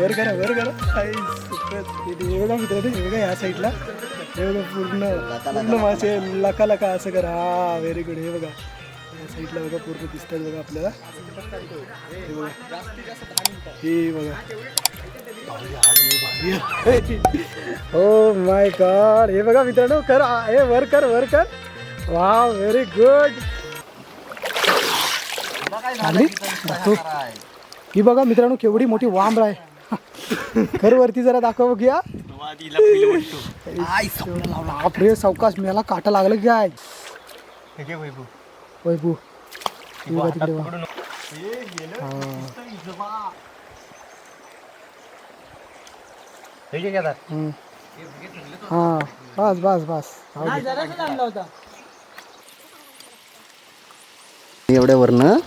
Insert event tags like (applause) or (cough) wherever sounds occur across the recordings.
वर करा वर करा. आई, सुपरच. हे बघा मित्रांनो हे बघा या साईडला हे बघा पूर्ण पूर्ण मासे लका लका असं करा. हा व्हेरी गुड हे बघा. या साईडला बघा पूर्ण दिसतात बघा आपल्याला. हे बघा. हे बघा. हो माय गॉड हे बघा मित्रांनो कर. हे वर कर वर कर. वा व्हेरी गुड ही बघा मित्रांनो केवढी मोठी वांबर आहे. कर वरती जरा दाखव बघूया बापरे सावकाश मेला काटा लागला की काय? वैभू ही बघा तिकडे बघा. हम्म. हा बस बस बस. जाऊ दे. एवढ्या वरनं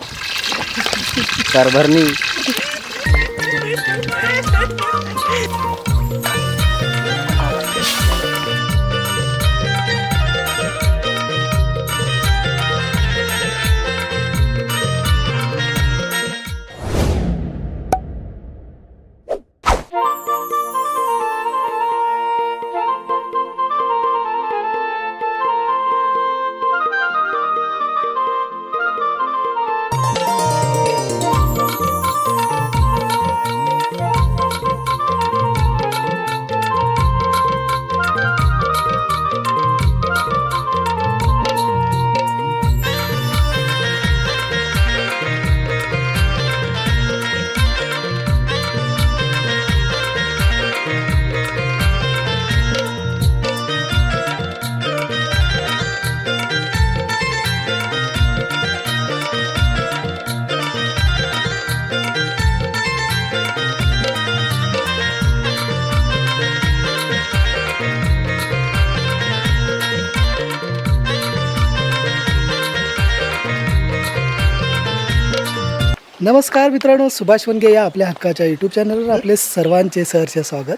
नमस्कार मित्रांनो सुभाष वनगे या आपल्या हक्काच्या यूट्यूब चॅनलवर आपले सर्वांचे सहर्ष स्वागत.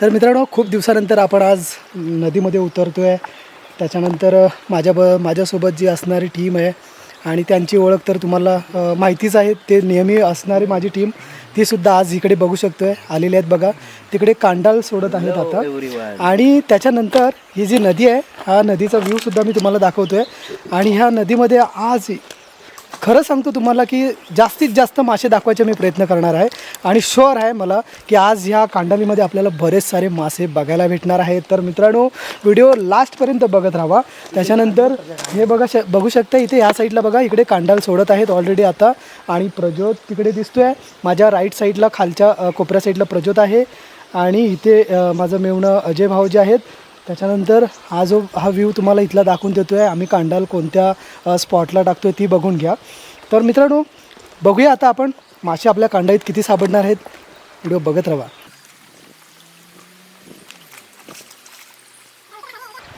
तर मित्रांनो खूप दिवसानंतर आपण आज नदीमध्ये उतरतो आहे त्याच्यानंतर माझ्या ब माझ्यासोबत जी असणारी टीम आहे आणि त्यांची ओळख तर तुम्हाला माहितीच आहे. ते नेहमी असणारी माझी टीम तीसुद्धा आज इकडे बघू शकतो आहे आलेले आहेत बघा. तिकडे कांडाल सोडत आहेत आता. आणि त्याच्यानंतर ही जी नदी आहे हा नदीचा व्ह्यूसुद्धा मी तुम्हाला दाखवतो आहे आणि ह्या नदीमध्ये आज खरं सांगतो तुम्हाला की जास्तीत जास्त मासे दाखवायचे मी प्रयत्न करणार आहे. आणि शुअर आहे मला की आज ह्या कांडालीमध्ये आपल्याला बरेच सारे मासे बघायला भेटणार आहेत. तर मित्रांनो व्हिडिओ लास्टपर्यंत बघत राहा. त्याच्यानंतर हे बघा श बघू शकता इथे या साईडला बघा इकडे कांडाल सोडत आहेत ऑलरेडी आता. आणि प्रज्योत तिकडे दिसतो आहे माझ्या राईट साईडला खालच्या कोपऱ्या साईडला प्रज्योत आहे. आणि इथे माझं मेवणं अजय भाऊ जे आहेत. त्याच्यानंतर हा जो हा व्ह्यू तुम्हाला इथला दाखवून देतो आहे आम्ही कांडाल कोणत्या स्पॉटला टाकतो आहे ती बघून घ्या. तर मित्रांनो बघूया आता आपण मासे आपल्या कांडाईत किती सापडणार आहेत. व्हिडिओ बघत राहा.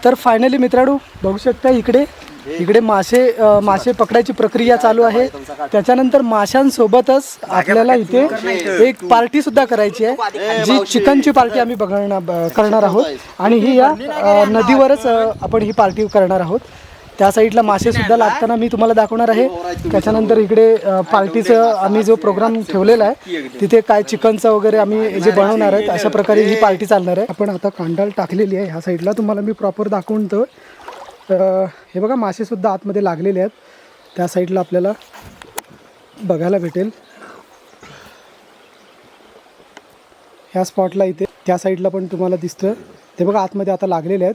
तर फायनली मित्रांनो बघू शकता इकडे इकडे मासे अ, मासे पकडायची प्रक्रिया चालू आहे. त्याच्यानंतर माशांसोबतच आपल्याला इथे एक पार्टी सुद्धा करायची आहे जी चिकनची पार्टी आम्ही बघणार ब- करणार आहोत. आणि ही या अ, नदीवरच अ, आपण ही पार्टी करणार आहोत. त्या साईडला मासे सुद्धा लागताना मी तुम्हाला दाखवणार आहे. त्याच्यानंतर इकडे अ, पार्टीचं आम्ही जो प्रोग्राम ठेवलेला आहे तिथे काय चिकनचं वगैरे आम्ही जे बनवणार आहेत अशा प्रकारे ही पार्टी चालणार आहे. आपण आता कांडाल टाकलेली आहे. ह्या साईडला तुम्हाला मी प्रॉपर दाखवून तो तर हे बघा मासेसुद्धा आतमध्ये लागलेले आहेत. त्या साईडला आपल्याला बघायला भेटेल. ह्या स्पॉटला इथे त्या साईडला पण तुम्हाला दिसतं ते बघा आतमध्ये आता लागलेले आहेत.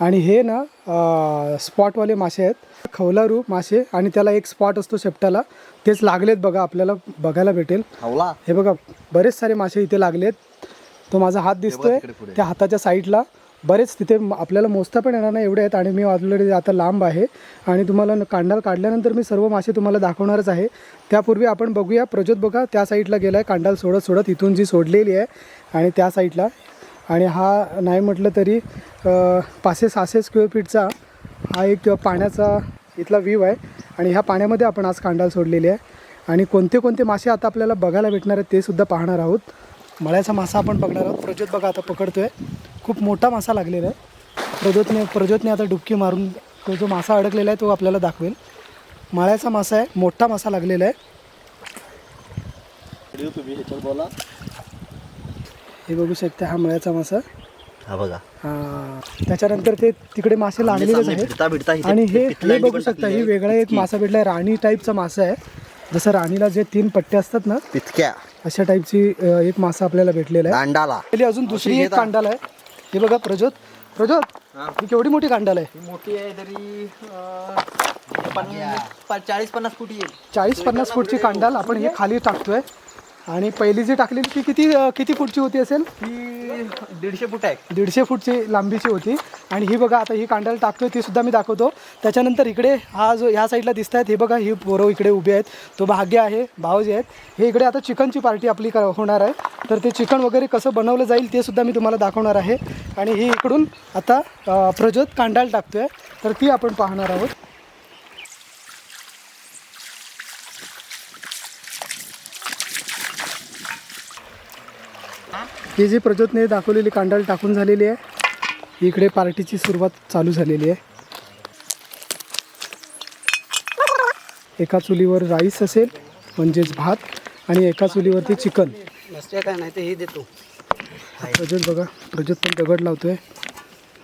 आणि हे ना स्पॉटवाले मासे आहेत. खवलारू मासे आणि त्याला एक स्पॉट असतो शेपटाला. तेच लागलेत बघा आपल्याला बघायला भेटेल. हे बघा बरेच सारे मासे इथे लागलेत. तो माझा हात दिसतोय. त्या हाताच्या साईडला बरेच तिथे आपल्याला मोजता पण येणार नाही एवढे आहेत आणि मी ऑलरेडी आता लांब आहे आणि तुम्हाला न- कांडाल काढल्यानंतर मी सर्व मासे तुम्हाला दाखवणारच आहे. त्यापूर्वी आपण बघूया प्रज्योत बघा त्या साईडला गेला आहे कांडाल सोडत सोडत इथून जी सोडलेली आहे आणि त्या साईडला. आणि हा नाही म्हटलं तरी पाचशे सहाशे स्क्वेअर फीटचा हा एक पाण्याचा इथला व्ह्यू आहे आणि ह्या पाण्यामध्ये आपण आज कांडाल सोडलेली आहे. आणि कोणते कोणते मासे आता आपल्याला बघायला भेटणार आहेत ते सुद्धा पाहणार आहोत. मळ्याचा मासा आपण बघणार आहोत. प्रज्योत बघा आता पकडतो आहे खूप मोठा मासा लागलेला आहे. प्रज्योतने प्रज्योतने आता डुबकी मारून तो जो मासा अडकलेला आहे तो आपल्याला दाखवेल. मळ्याचा मासा आहे मोठा मासा लागलेला आहे. तुम्ही बोला. हे बघू शकता हा मळ्याचा मासा. हा बघा. हा त्याच्यानंतर ते तिकडे मासे लागलेलेच आहेत. आणि हे बघू शकता ही. वेगळा एक मासा भेटलाय राणी टाईपचा मासा आहे. जसं राणीला जे तीन पट्टे असतात ना पितक्या अशा टाईपची एक मासा आपल्याला भेटलेला आहे. अजून दुसरी एक कांडाल आहे. हे बघा प्रज्योत. प्रज्योत ही. केवढी मोठी कांडाल आहे? मोठी आहे तरी चाळीस पन्नास फुटी येईल. चाळीस पन्नास फूटची कांडाल आपण हे खाली टाकतोय. आणि पहिली जी टाकलेली ती किती किती फूटची होती असेल? ही दीडशे फूट आहे. दीडशे फूटची लांबीची होती. आणि ही बघा आता ही कांडाल टाकतोय ती सुद्धा मी दाखवतो. त्याच्यानंतर इकडे हा जो ह्या साईडला दिसत आहेत हे बघा ही पोरं इकडे उभे आहेत. तो भाग्य आहे भाव जे आहेत. हे इकडे आता चिकनची पार्टी आपली होणार आहे. तर ते चिकन वगैरे कसं बनवलं जाईल ते सुद्धा मी तुम्हाला दाखवणार आहे. आणि ही इकडून आता प्रज्योत कांडाल टाकतोय. तर ती आपण पाहणार आहोत. ही जी प्रज्योतने दाखवलेली कांडाल टाकून झालेली आहे इकडे पार्टीची सुरुवात चालू झालेली आहे. एका चुलीवर राईस असेल म्हणजेच भात आणि एका चुलीवरती चिकन. काय नाही ते हे देतो. प्रज्योत बघा प्रज्योत पण दगड लावतोय.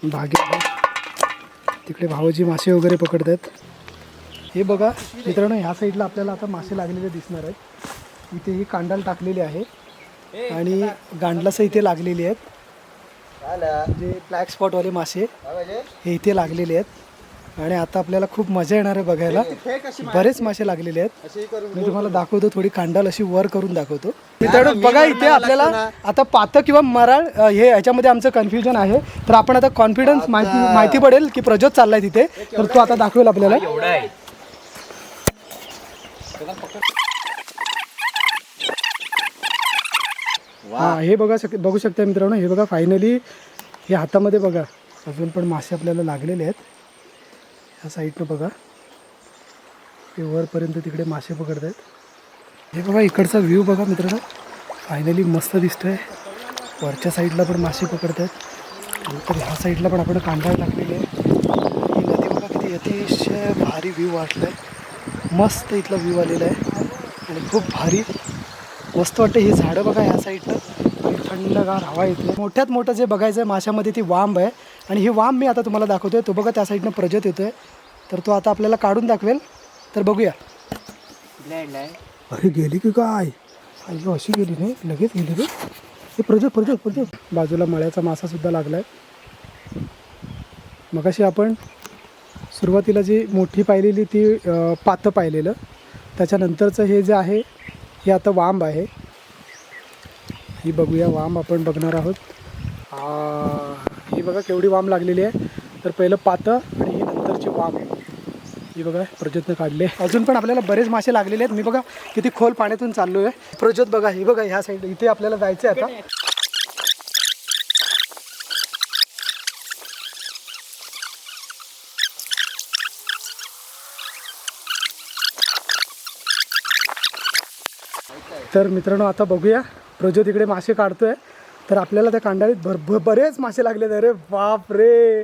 आहे. तिकडे भावजी मासे वगैरे पकडत आहेत हे बघा मित्रांनो ह्या साईडला आपल्याला आता मासे लागलेले दिसणार आहेत. इथे ही कांडाल टाकलेली आहे. आणि गांडलासं इथे लागलेली आहेत. जे ब्लॅक स्पॉटवाले मासे हे इथे लागलेले आहेत. आणि आता आपल्याला खूप मजा येणार आहे बघायला. बरेच मासे लागलेले आहेत. मी तुम्हाला दाखवतो थोडी कांडाल अशी वर करून दाखवतो. बघा इथे आपल्याला आता पातं किंवा मराळ हे याच्यामध्ये आमचं कन्फ्युजन आहे. तर आपण आता कॉन्फिडन्स माहिती माहिती पडेल की प्रज्योत चाललाय तिथे. तर तो आता दाखवेल आपल्याला. हा हे बघा शक बघू शकता मित्रांनो हे बघा फायनली हे हातामध्ये बघा अजून पण मासे आपल्याला लागलेले आहेत. ह्या साईडनं बघा. ते वरपर्यंत तिकडे मासे पकडत आहेत हे बघा इकडचा व्ह्यू बघा मित्रांनो. फायनली मस्त दिसतोय. वरच्या साईडला पण मासे पकडत आहेत नंतर ह्या साईडला पण आपण कांदा टाकलेले आहे ही नदी बघा किती अतिशय भारी व्ह्यू वाटलाय. मस्त इथला व्ह्यू आलेला आहे. आणि खूप भारी मस्त वाटतं ही झाडं बघा ह्या साईडनं. थंडगार हवा येते मोठ्यात मोठं जे बघायचं आहे माशामध्ये ती वांब आहे. आणि ही वांब मी आता तुम्हाला दाखवतोय. तो बघा त्या साईडनं प्रजत येतोय. तर तो आता आपल्याला काढून दाखवेल. तर बघूया. आहे अरे गेली की काय? अय्यो अशी गेली नाही. लगेच गेली रे. हे प्रजत प्रजत प्रजत. बाजूला मळ्याचा मासा सुद्धा लागलाय. मगाशी आपण सुरुवातीला जी मोठी पाहिलेली ती पातं पाहिलेलं त्याच्यानंतरचं हे जे आहे हे आता वांब आहे. ही बघूया वांब आपण बघणार आहोत. ही बघा केवढी वांब लागलेली आहे. तर पहिलं पातं आणि ही नंतरची वांब. ही बघा प्रज्योतनं काढले. अजून पण आपल्याला बरेच मासे लागलेले आहेत. मी बघा किती खोल पाण्यातून चाललो आहे प्रज्योत बघा ही बघा ह्या साईड इथे आपल्याला जायचं आहे आता. तर मित्रांनो आता बघूया. प्रज्योत इकडे मासे काढतोय. तर आपल्याला त्या कांडाळीत भर भ- बरेच मासे लागले अरे बाप रे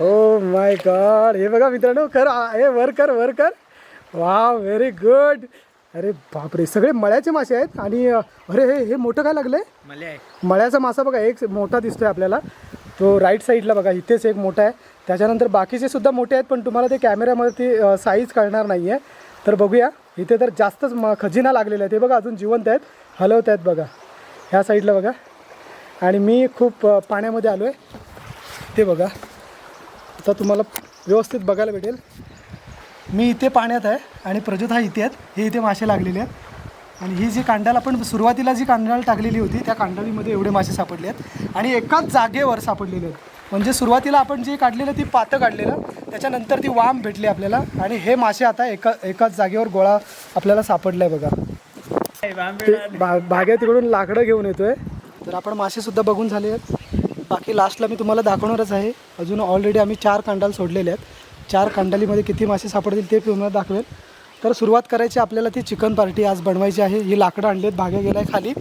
ओ माय गॉड हे बघा मित्रांनो कर. हे वर कर वर कर. वा व्हेरी गुड अरे बाप रे सगळे मळ्याचे मासे आहेत आणि अरे हे हे मोठं काय लागलंय? आहे. मळ्याचा मासा बघा एक मोठा दिसतोय आपल्याला. तो राईट साईडला बघा इथेच एक मोठा आहे. त्याच्यानंतर बाकीचे सुद्धा मोठे आहेत पण तुम्हाला ते कॅमेऱ्यामध्ये साईज कळणार नाही आहे तर बघूया. इथे तर जास्तच म खजिना लागलेला आहे ते बघा अजून जिवंत आहेत. हलवत आहेत बघा. ह्या साईडला बघा. आणि मी खूप पाण्यामध्ये आलो आहे ते बघा. आता तुम्हाला व्यवस्थित बघायला भेटेल. मी इथे पाण्यात आहे आणि प्रज्योत हा इथे आहेत. हे इथे मासे लागलेले आहेत. आणि ही जी कांडाला आपण सुरुवातीला जी कांडाला टाकलेली होती त्या कांडालीमध्ये एवढे मासे सापडले आहेत. आणि एकाच जागेवर सापडलेले आहेत. म्हणजे सुरुवातीला आपण जे काढलेलं ती पातं काढलेलं त्याच्यानंतर ती वाम भेटली आपल्याला आणि हे मासे आता एका एकाच जागेवर गोळा आपल्याला सापडला आहे बघा. ते भा भाग्या तिकडून लाकडं घेऊन येतोय. तर आपण मासेसुद्धा बघून झाले आहेत. बाकी लास्टला मी तुम्हाला दाखवणारच आहे. अजून ऑलरेडी आम्ही चार कांडाल सोडलेले आहेत. चार कांडालीमध्ये किती मासे सापडतील ते तुम्हाला दाखवेल तर सुरुवात करायची आपल्याला ती चिकन पार्टी आज बनवायची आहे. ही लाकडं आणली आहेत भाग्या गेला आहे खाली.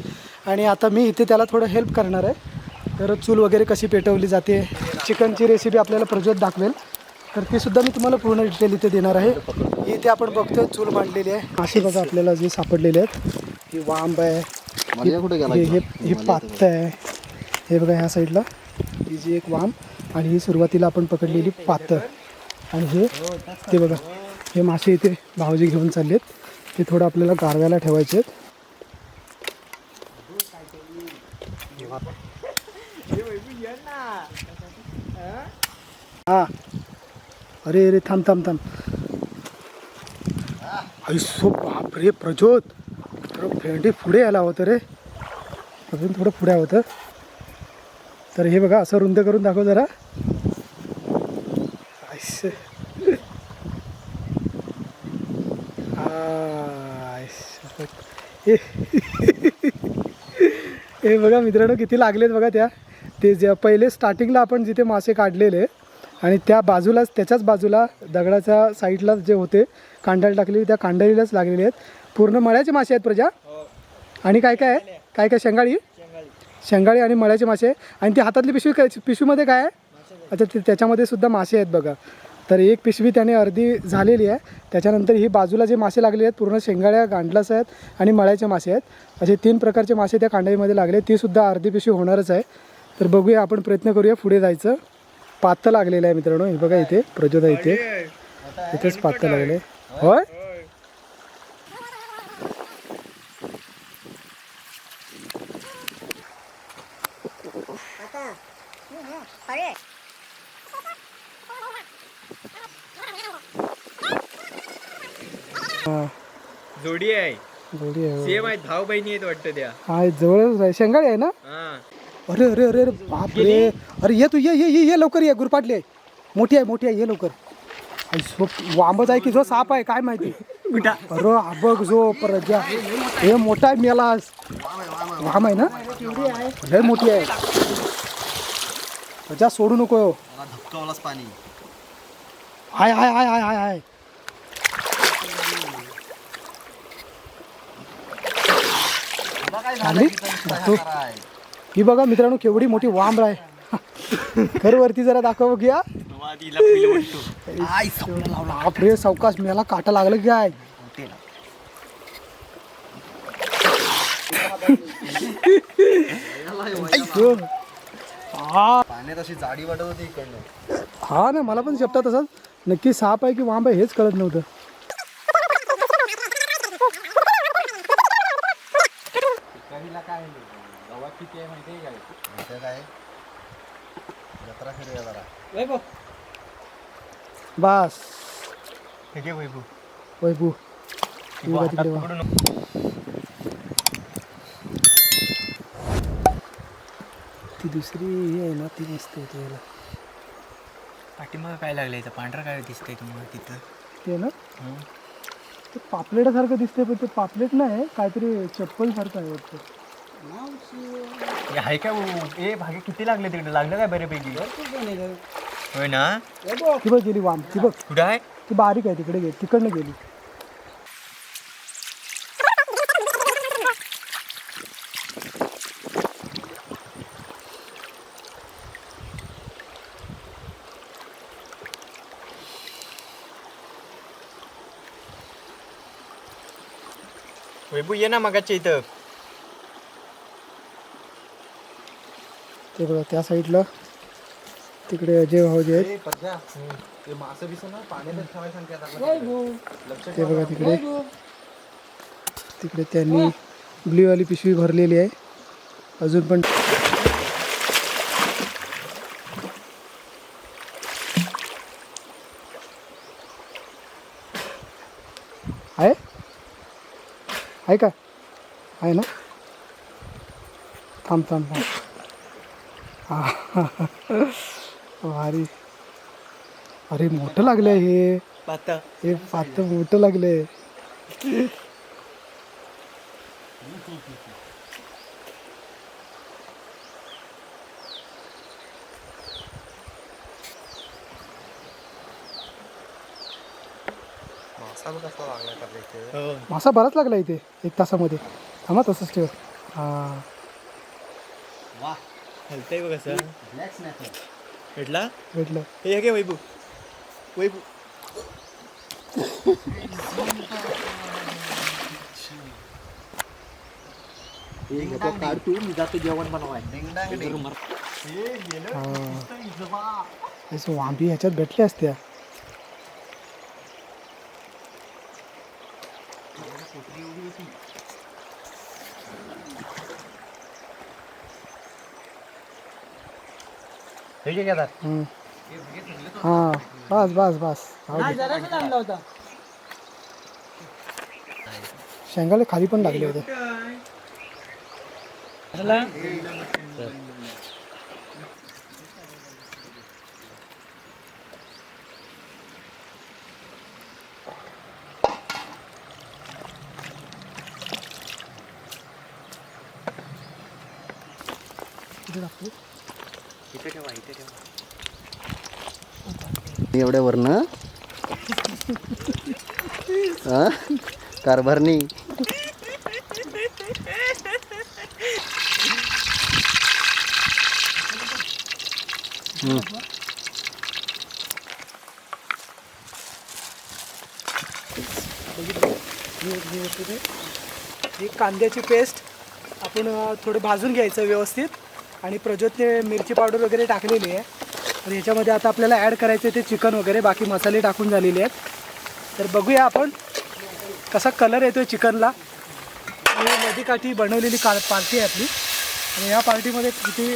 आणि आता मी इथे त्याला थोडं हेल्प करणार आहे. तर चूल वगैरे कशी पेटवली जाते? चिकनची रेसिपी आपल्याला प्रज्वत दाखवेल. तर ती सुद्धा मी तुम्हाला पूर्ण डिटेल इथे देणार आहे. इथे आपण बघतोय चूल मांडलेली आहे. असे बघा आपल्याला जे सापडलेले आहेत. ही वांब आहे. हे पात्त आहे. हे बघा ह्या साईडला. ही जी एक वाम आणि ही सुरुवातीला आपण पकडलेली पात. आणि हे ते बघा. हे मासे इथे भाऊजी घेऊन चाललेत. ते थोडं आपल्याला गारव्याला ठेवायचे आहेत. हा. अरे अरे थांब थांब थांब. ऐसो बापरे प्रज्योत. थोडं भेंडी पुढे यायला होतं रे. अजून थोडं पुढे होतं. तर हे बघा असं रुंद करून दाखव जरा. ऐसे हे हे बघा मित्रांनो किती लागलेत बघा त्या. ते ज्या पहिले स्टार्टिंगला आपण जिथे मासे काढलेले आणि त्या बाजूलाच त्याच्याच बाजूला दगडाच्या साईडला जे होते कांडाळी टाकलेली त्या कांडाळीलाच लागलेले आहेत. पूर्ण मळ्याचे मासे आहेत प्रजा. आणि काय काय आहे काय काय शेंगाळी? शेंगाळी. आणि मळ्याचे मासे आणि ती हातातली पिशवी काय पिशवीमध्ये काय आहे? अच्छा ते त्याच्यामध्ये सुद्धा मासे आहेत बघा. तर एक पिशवी त्याने अर्धी झालेली आहे. त्याच्यानंतर ही बाजूला जे मासे लागलेले आहेत पूर्ण शेंगाळ्या गांडलास आहेत आणि मळ्याचे मासे आहेत. असे तीन प्रकारचे मासे त्या कांडाईमध्ये लागले ती सुद्धा अर्धी पिशवी होणारच आहे. तर बघूया आपण प्रयत्न करूया पुढे जायचं. पात्त लागलेलं आहे मित्रांनो. हे बघा इथे प्रजोदा इथे. इथेच पात्त लागले. होय? जोडी आहे. जोडी आहे सेम भाऊ बहिणी आहेत वाटतं त्या. हा जवळच आहे. शेंगाळी आहे ना? हा. अरे अरे अरे अरे बापरे. अरे ये तू ये ये ये ये लवकर ये गुरपाटले. मोठी आहे मोठी आहे ये लवकर. आई सो वांबच आहे की जो साप आहे काय माहिती? अरे बघ जो प्रजा हे मोठा आहे मेलास वाम आहे ना? लय मोठी आहे. प्रजा सोडू नको. धबकावलाच पाणी. हाय हाय हाय हाय हाय हाय. आली? तू? ही बघा मित्रांनो केवढी मोठी वांब आहे. घर वरती जरा दाखव घ्या. बापरे सावकाश मला काटा लागलं की काय? हा. ना मला पण शेपटा तसंच नक्की साप आहे की वांब आहे हेच कळत नव्हतं इथं काय जत्रा फिरूया जरा वैभव बस. हे घे. वैभू बघा तिकडे वा. पकडू नको. ती दुसरी ही आहे ना ती मस्त होती याला पाठीमागं काय लागलं इथं? पांढरं काय दिसतंय तुम्हाला तिथं? ते ना? ते पापलेटासारखं दिसतंय पण ते पापलेट नाही काहीतरी चप्पल सारखं आहे वाटतं. हे आहे का भाऊ? ए भागे किती लागले तिकडे? लागलं काय बऱ्यापैकी? होय ना? ती बघ गेली वाम. ती बघ कुठं आहे? ती बारीक आहे तिकडे गेली. तिकडनं गेली. वैभू ये ना मगाच्या इथं. ते बघा त्या साईडला तिकडे अजय भाऊ जे आहेत. ते ते बघा तिकडे. तिकडे त्यांनी ब्ल्यूवाली पिशवी भरलेली आहे. अजून पण आहे? आहे का? आहे ना? थांब थांब थांब. हा. भारी. अरे मोठं लागलं हे. पाता. हे पात मोठं लागले मासा बघ कसा लागला का इथे? हो. मासा बराच लागला इथे एक तासामध्ये. थांबा तसंच ठेव. हा. हलतंय बघ स्नॅपर भेटला? भेटलं. हे घे वैभू. वैभू. काढ तू. मी जातो जेवण बनवाय असं वांबी ह्याच्यात भेटली असत्या. हे घे केदार हम्म. हा बस बस बस. शेंगाले खाली पण लागले होते. कुठे टाकतो? एवढ्या हां? हा? कारभारनी ही कांद्याची पेस्ट आपण थोडं भाजून घ्यायचं व्यवस्थित. आणि प्रज्योतने मिरची पावडर वगैरे टाकलेली आहे. आणि याच्यामध्ये आता आपल्याला ॲड करायचं ते चिकन वगैरे बाकी मसाले टाकून झालेले आहेत. तर बघूया आपण कसा कलर येतो आहे चिकनला नदी नदीकाठी बनवलेली का पार्टी आहे आपली. आणि या पार्टीमध्ये किती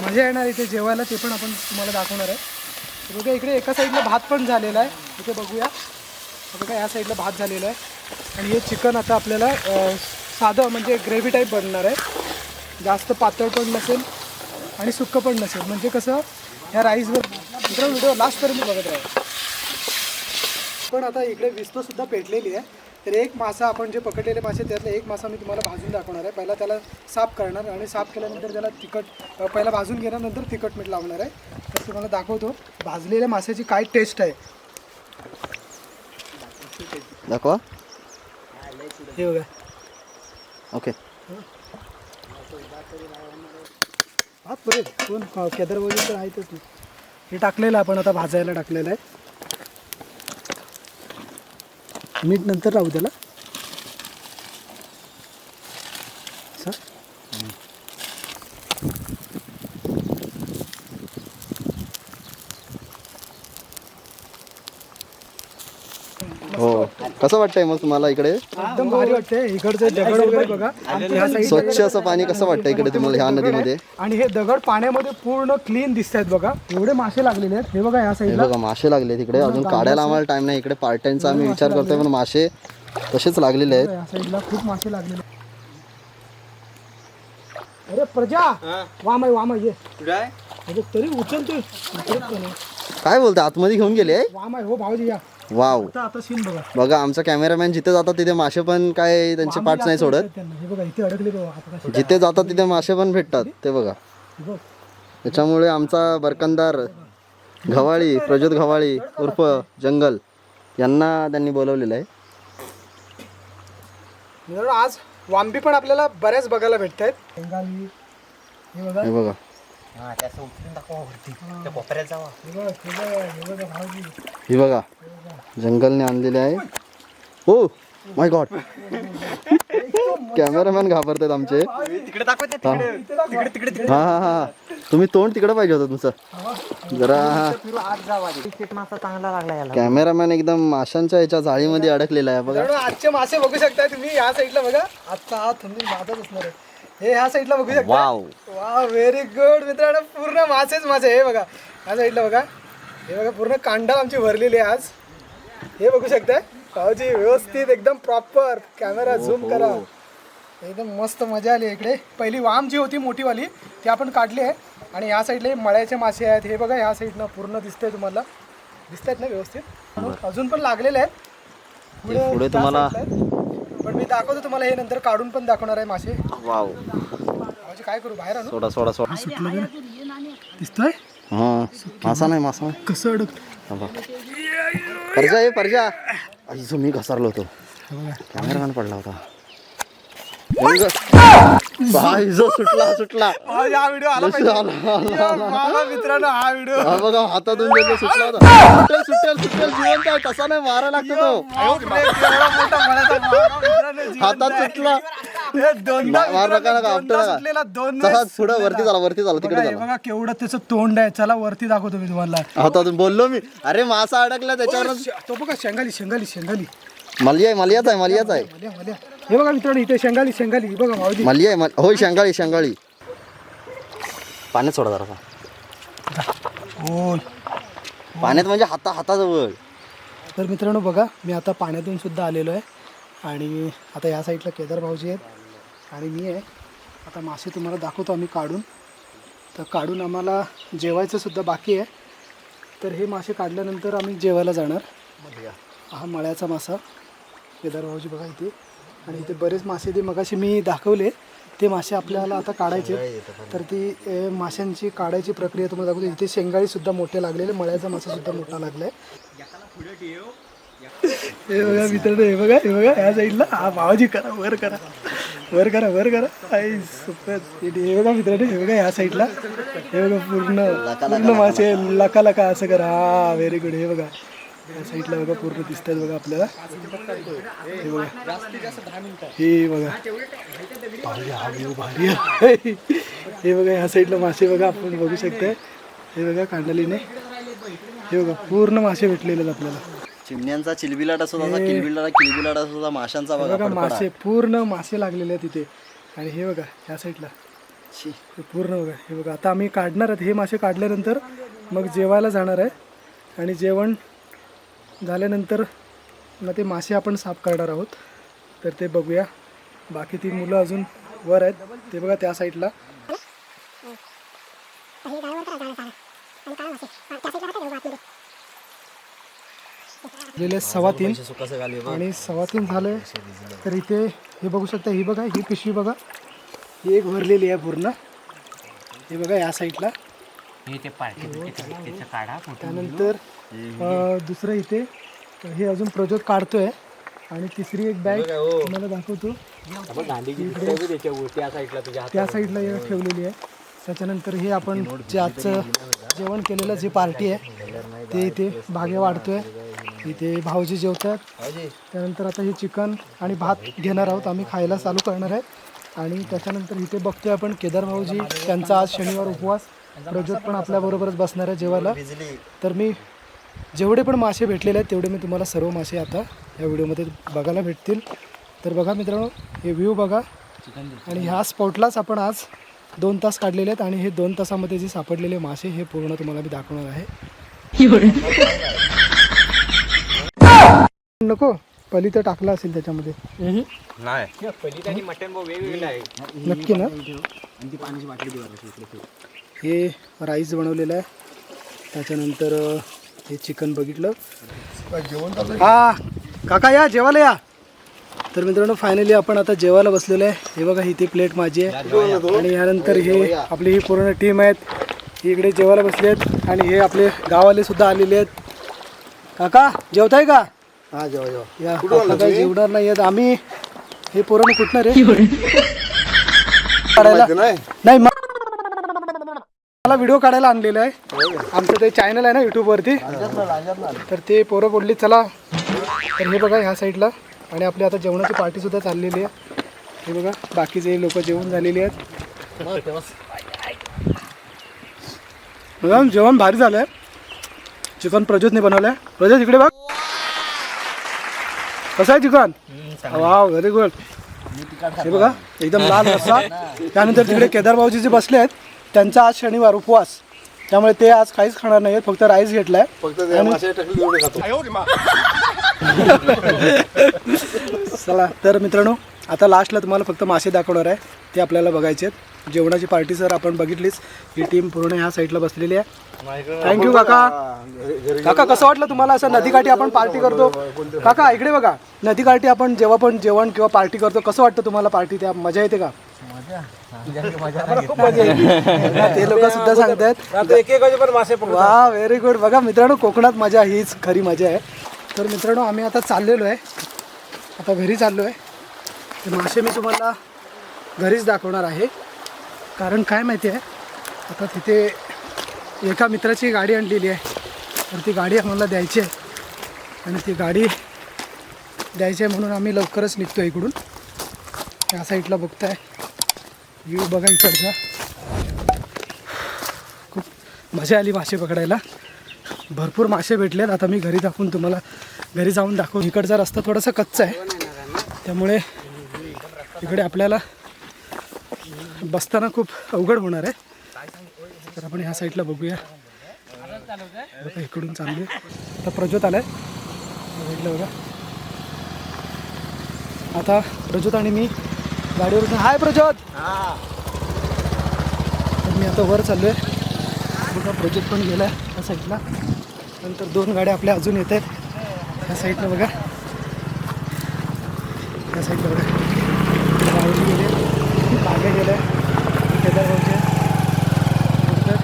मजा येणार इथे जेवायला ते पण आपण तुम्हाला दाखवणार आहे. तर बघा इकडे एका साईडला भात पण झालेला आहे. इथे बघूया. बघा या साईडला भात झालेला आहे. आणि हे चिकन आता आपल्याला साधं म्हणजे ग्रेव्ही टाईप बनणार आहे. जास्त पातळ पण नसेल आणि सुक्कं पण नसेल. म्हणजे कसं ह्या राईसवर मित्रांनो व्हिडिओ लास्टपर्यंत बघत राहा. पण आता इकडे विस्तो सुद्धा पेटलेली आहे. तर एक मासा आपण जे पकडलेले मासे त्यातला एक मासा मी तुम्हाला भाजून दाखवणार आहे. पहिला त्याला साफ करणार आणि साफ केल्यानंतर त्याला तिखट पहिला भाजून घेणार नंतर तिखट मीठ लावणार आहे. तर तुम्हाला दाखवतो भाजलेल्या माशाची काय टेस्ट आहे. दाखवा. हे बघा. ओके. हा पुरे कोण? केदार वगैरे तर आहेतच नाही हे टाकलेलं आपण आता भाजायला टाकलेलं आहे. मीठ नंतर राहू त्याला असं. हो कसं वाटतंय मग तुम्हाला इकडे? एकदम भारी वाटते इकडचे दगड वगैरे बघा. ह्या side ला- स्वच्छ असं पाणी कसं वाटतं इकडे तुम्हाला ह्या नदीमध्ये? आणि हे दगड पाण्यामध्ये पूर्ण क्लीन दिसत आहेत बघा. एवढे मासे लागलेले आहेत. हे बघा या हे साईडला. बघा मासे लागले तिकडे अजून काढायला आम्हाला टाइम नाही. इकडे पार्ट्यांचा आम्ही विचार करतोय पण मासे तसेच लागलेले आहेत. या साईडला खूप मासे लागलेले आहेत. अरे प्रजा! वामाय वामाय ये. अरे तरी उचलतोय उचलत नाही. काय बोलते आतमध्ये घेऊन गेले? वामाय हो भाऊजी या. वाव. आता आता सीन बघा. बघा आमचा कॅमेरामॅन जिथे जातात तिथे मासे पण काय त्यांचे पार्ट्स नाही सोडत. त्यांना. हे बघा इथे अडकले बघा आता कसे. जिथे जातात तिथे मासे पण भेटतात ते बघा. हे बघ. त्याच्यामुळे आमचा बरकंदार घवाळी प्रज्योत घवाळी उर्फ जंगल यांना त्यांनी बोलवलेलं आहे. मित्रांनो, आज वांबी पण आपल्याला बऱ्याच बघायला भेटत आहेत बंगाली हे बघा. हे बघा. हा त्याचं उचलून दाखवा वरती. त्या कोपऱ्यात जावा. हे बघा जंगलने आणलेले आहे. हो माय गॉड कॅमेरामॅन घाबरतात आमचे. तिकडे दाखवते तिकडे. तिकडे तिकडे हा हा हा. तुम्ही तोंड तिकडे पाहिजे होतं तुमचं. जरा हा आज जावा मासा चांगला लागला याला. कॅमेरामॅन एकदम माशांच्या याच्या जाळीमध्ये अडकलेला आहे बघा. आजचे मासे बघू शकता तुम्ही या साईडला बघा. आजचा हा तुम्ही माझाच असणार आहे. हे ह्या साईडला बघू शकता वाव. वा व्हेरी गुड मित्रांनो पूर्ण मासेच मासे. हे बघा ह्या साईडला बघा. हे बघा पूर्ण कांडाल आमची भरलेली आहे आज. हे बघू शकता भाऊजी व्यवस्थित एकदम प्रॉपर कॅमेरा झूम करा. एकदम मस्त मजा आली इकडे. पहिली वाम जी होती मोठीवाली ती आपण काढली आहे. आणि ह्या साईडला हे मळ्याचे मासे आहेत. हे बघा ह्या साईडनं पूर्ण दिसतंय तुम्हाला. दिसत आहेत ना व्यवस्थित? अजून पण लागलेले आहेत. पुढे तुम्हाला-. पण मी दाखवतो तुम्हाला हे नंतर काढून पण दाखवणार आहे मासे. वाव. म्हणजे काय करू बाहेर आणू? सोडा सोडा सोडा. दिसतोय? हा. मासा नाही मासा नाही. कसं अडक थांबा. परजा ये परजा. आई जो मी घसरलो होतो. कॅमेरामॅन पडला होता. भाई जो सुटला सुटला. हा व्हिडिओ आला जसं आला, मित्रांनो हा व्हिडिओ हा बघा हातातून गेलो सुटला होता. सुटेल सुटेल सुटेल जिवंत आहे. तसा नाही मारा लागतो तो. हातात सुटला. दोनदा मार नका नका आपटू तसा पुढं वरती झाला वरती झाला तिकडे बघा झाला बघा केवढं त्याचं तोंड आहे. चला वरती दाखवतो मी तुम्हाला. हातातून बोललो मी. अरे मासा अडकला त्याच्यावर तो बघा शेंगाली शेंगाली शेंगाली. मलिया मलियाच आहे मलियाच आहे. मल्या मल्या. हे बघा मित्रांनो इथे शेंगाली शेंगाली. हे बघा माऊली. मलिया आहे मल- होय शेंगाळी शेंगाळी पाण्यात सोडा जरा हो पाण्यात म्हणजे हाता हाताजवळ. तर मित्रांनो बघा मी आता पाण्यातून सुद्धा आलेलो आहे. आणि आता या साईडला केदार भाऊजी आहेत. आणि मी आहे. आता मासे तुम्हाला दाखवतो आम्ही काढून. तर काढून आम्हाला जेवायचं सुद्धा बाकी आहे. तर हे मासे काढल्यानंतर आम्ही जेवायला जाणार. हा मळ्याचा मासा. केदार भाऊजी बघा इथे. आणि इथे बरेच मासे ते मगाशी मी दाखवले ते मासे आपल्याला आता काढायचे तर ती ए, माशांची काढायची प्रक्रिया तुम्हाला दाखवते. इथे शेंगाळी सुद्धा मोठे लागलेले मळ्याचा मासा सुद्धा मोठा लागलाय. हे बघा मित्रांनो हे बघा हे बघा या साईडला. हा भावाजी करा वर करा. वर करा वर करा. आई सुपर हे बघा मित्रांनो हे बघा या साईडला. हे बघा पूर्ण पूर्ण मासे लका लका असं करा. हा व्हेरी गुड हे बघा. या साईडला बघा पूर्ण दिसतात बघा आपल्याला. हे बघा. हे बघा. भारी हा view भारी. हे बघा ह्या साईडला मासे बघा आपण बघू शकतो हे बघा कांडलीने. हे बघा पूर्ण मासे भेटलेले आहेत आपल्याला. चिमण्यांचा चिलबिलाट असो किलबिलाट किलबिलाट असो माशांचा बघा. मासे पूर्ण मासे लागलेले आहेत तिथे आणि हे बघा ह्या साईडला. पूर्ण बघा हे बघा. आता आम्ही काढणार आहेत. हे मासे काढल्यानंतर मग जेवायला जाणार आहे. आणि जेवण झाल्यानंतर मग ते मासे आपण साफ करणार आहोत. तर ते बघूया. बाकी ती मुलं अजून वर आहेत. ते बघा त्या साईडला. गेले सव्वा तीन. आणि सव्वा तीन झाले तर इथे हे बघू शकता ही बघा ही पिशवी बघा. ही एक भरलेली आहे पूर्ण. हे बघा या साईडला. हे ते काढा त्यानंतर अं, दुसरं इथे हे अजून प्रोजेक्ट काढतोय. आणि तिसरी एक बॅग तुम्हाला दाखवतो. त्या साईडला हे ठेवलेली आहे. त्याच्यानंतर हे आपण जे आजचं जेवण केलेलं जी पार्टी आहे ते इथे भागे वाढतोय. इथे भाऊजी जेवतात. त्यानंतर आता हे चिकन आणि भात घेणार आहोत. आम्ही खायला चालू करणार आहे. आणि त्याच्यानंतर इथे बघतोय आपण केदार भाऊजी. त्यांचा आज शनिवार उपवास. प्रज्योत पण आपल्याबरोबरच बसणार आहे जेवायला. तर मी जेवढे पण मासे भेटलेले आहेत तेवढे मी तुम्हाला सर्व मासे आता या व्हिडिओमध्ये बघायला भेटतील. तर बघा मित्रांनो हे व्ह्यू बघा. आणि ह्या स्पॉटलाच आपण आज दोन तास काढलेले आहेत आणि हे दोन तासामध्ये जे सापडलेले मासे हे पूर्ण तुम्हाला मी दाखवणार आहे. नको पली तर टाकला असेल त्याच्यामध्ये. नाही. नक्की ना? हे राईस बनवलेलं आहे. त्याच्यानंतर हे चिकन बघितलं. हा काका या जेवायला या. तर मित्रांनो फायनली आपण आता जेवायला बसलेलो आहे. हे बघा इथे प्लेट माझी आहे. आणि यानंतर हे आपली ही पूर्ण टीम आहेत. ही इकडे जेवायला बसले आहेत. आणि हे आपले गाववाले सुद्धा आलेले आहेत. काका जेवताय का? हा जेव्हा जेव्हा या काका जेवणार नाही आहेत. आम्ही हे पोरानं कुठणार काढायला. नाही? मला व्हिडिओ काढायला आणलेला आहे. आमचं ते चॅनल आहे ना युट्यूब वरती. तर ते पोरं बोलली चला. तर हे बघा ह्या साईडला आणि आपली आता जेवणाची पार्टी सुद्धा चाललेली आहे. हे बघा बाकीचे लोक जेवण झालेली आहेत. मॅडम जेवण भारी झालं आहे चिकन प्रज्योतने बनवलं आहे प्रज्योत इकडे बघ. कसं आहे चिकन? वा व्हेरी गुड हे बघा एकदम लाल रस्सा. त्यानंतर तिकडे केदार भाऊजी जे बसले आहेत त्यांचा आज शनिवार उपवास. त्यामुळे ते आज काहीच खाणार नाही फक्त राईस घेतलाय. चला तर मित्रांनो आता लास्टला तुम्हाला फक्त मासे दाखवणार आहे. ते आपल्याला बघायचे आहेत जेवणाची पार्टी सर आपण बघितलीच. ही टीम पूर्ण ह्या साईडला बसलेली आहे. थँक्यू काका. काका कसं वाटलं तुम्हाला असं नदीकाठी आपण पार्टी करतो? काका इकडे बघा. नदीकाठी आपण जेव्हा पण जेवण किंवा पार्टी करतो कसं वाटतं तुम्हाला पार्टी त्या मजा येते का? खूप मजा येते. (laughs) ते लोक सुद्धा एक एक मासे वा व्हेरी गुड बघा मित्रांनो कोकणात मजा हीच खरी मजा आहे. तर मित्रांनो आम्ही आता चाललेलो आहे. आता घरी चाललो आहे ते मासे मी तुम्हाला घरीच दाखवणार आहे. कारण काय माहिती आहे? आता तिथे एका मित्राची गाडी आणलेली आहे. तर ती गाडी आम्हाला द्यायची आहे. आणि ती गाडी द्यायची आहे म्हणून आम्ही लवकरच निघतो इकडून. या साईडला बघताय. व्ह्यू बघा इकडचा. खूप मजा आली मासे पकडायला. भरपूर मासे भेटलेत. आता मी घरी दाखवून तुम्हाला घरी जाऊन दाखवू इकडचा रस्ता थोडासा कच्चा आहे. त्यामुळे इकडे आपल्याला बसताना खूप अवघड होणार आहे. तर आपण ह्या साईडला बघूया. इकडून चालू आता प्रज्योत आलाय. या बघा. आता प्रज्योत आणि मी गाडीवर हाय प्रज्योत. मी आता वर चाललो आहे बघा प्रोजेक्ट पण गेला आहे त्या साईडला नंतर दोन गाड्या आपल्या अजून येत आहेत. त्या साईडला बघा. त्या साईडला बघा. राहुल गेले. मागे गेले नंतर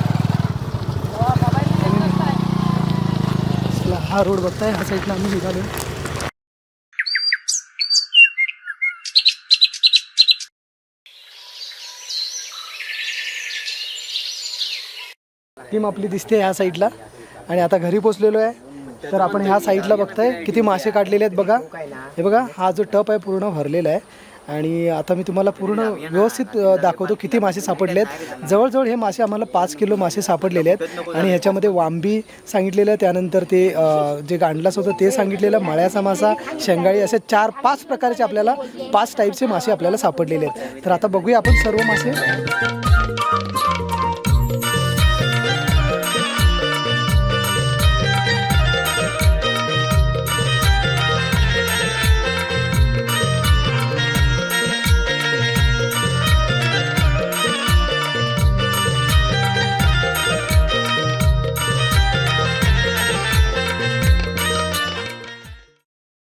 चला, हा रोड बघताय. ह्या साईडला आम्ही निघालो. टीम आपली दिसते ह्या साईडला. आणि आता घरी पोचलेलो आहे. तर आपण ह्या साईडला बघताय. किती मासे काढलेले आहेत बघा. हे बघा हा जो टप आहे पूर्ण भरलेला आहे. आणि आता मी तुम्हाला पूर्ण व्यवस्थित दाखवतो किती मासे सापडले आहेत जवळजवळ हे मासे आम्हाला पाच किलो मासे सापडलेले आहेत. आणि ह्याच्यामध्ये वांबी सांगितलेलं त्यानंतर ते जे गांडलास होतं ते सांगितलेलं मळ्याचा मासा शेंगाळी असे चार पाच प्रकारचे आपल्याला पाच टाईपचे मासे आपल्याला सापडलेले आहेत. तर आता बघूया आपण सर्व मासे.